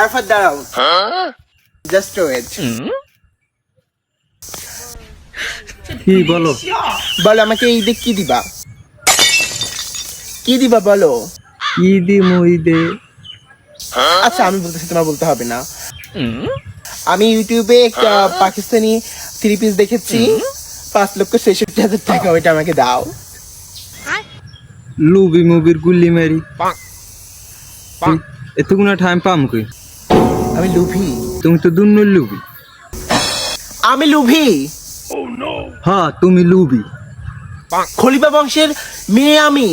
আরফাত দাঁড়াও। Just wait কি বলো? বলো আমাকে এই দিক কি দিবা? কি দিবা বলো? কি দি মই দে? আচ্ছা আমি বলতেছি তোমার বলতে হবে না। আমি ইউটিউবে একটা পাকিস্তানি থ্রি পিস দেখেছি। পাঁচ লক্ষ ছেষট্টি হাজার টাকা ওইটা আমাকে দাও। লুবি মুবির গুল্লি মারি। এতগুনা টাইম পাম কই? আমি লুভি। তুমি তো দুন্ন লুভি। আমি লুভি। হ্যাঁ তুমি লুবি খলিফা বংশের মেয়ে আমি।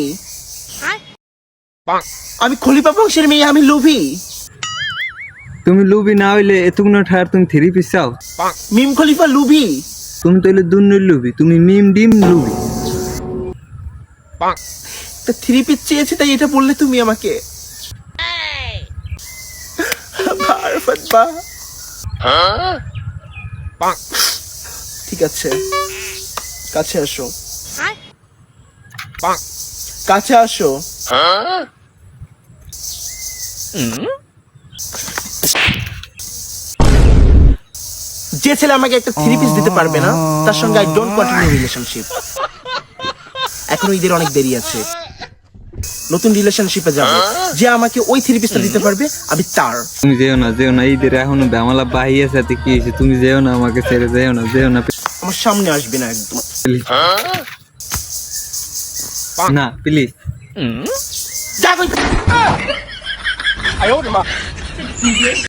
আমি খলিফা বংশের মেয়ে আমি লুভি। তুমি লুবি না হইলে এতগুনা ঠায়ার তুমি থ্রি পিস চাও মিম খলিফা লুভি। তুমি তো হইলে দুন্ন লুবি তুমি মিম ডিম লুবি তা থ্রি পিস চেয়েছে তাই এটা বললে তুমি আমাকে। বা ঠিক আছে। কাছে আসো। কাছে আসো। যে ছেলে আমাকে একটা থ্রি পিস দিতে পারবে না তার সঙ্গে আই ডোন্ট কন্টিনিউ রিলেশনশিপ এখনও ঈদের অনেক দেরি আছে। নতুন রিলেশনশিপে যাব। যে আমাকে ওই থ্রি পিসটা দিতে পারবে আমি তার। তুমি যেও না যেও না এইদের এখনও দামালা বাহিয়ে সাথে কি হয়েছে? তুমি যেও না আমাকে ছেড়ে যেও না যেও না আমার সামনে আসবে না একদম। প্লিজ না প্লিজ যা কই-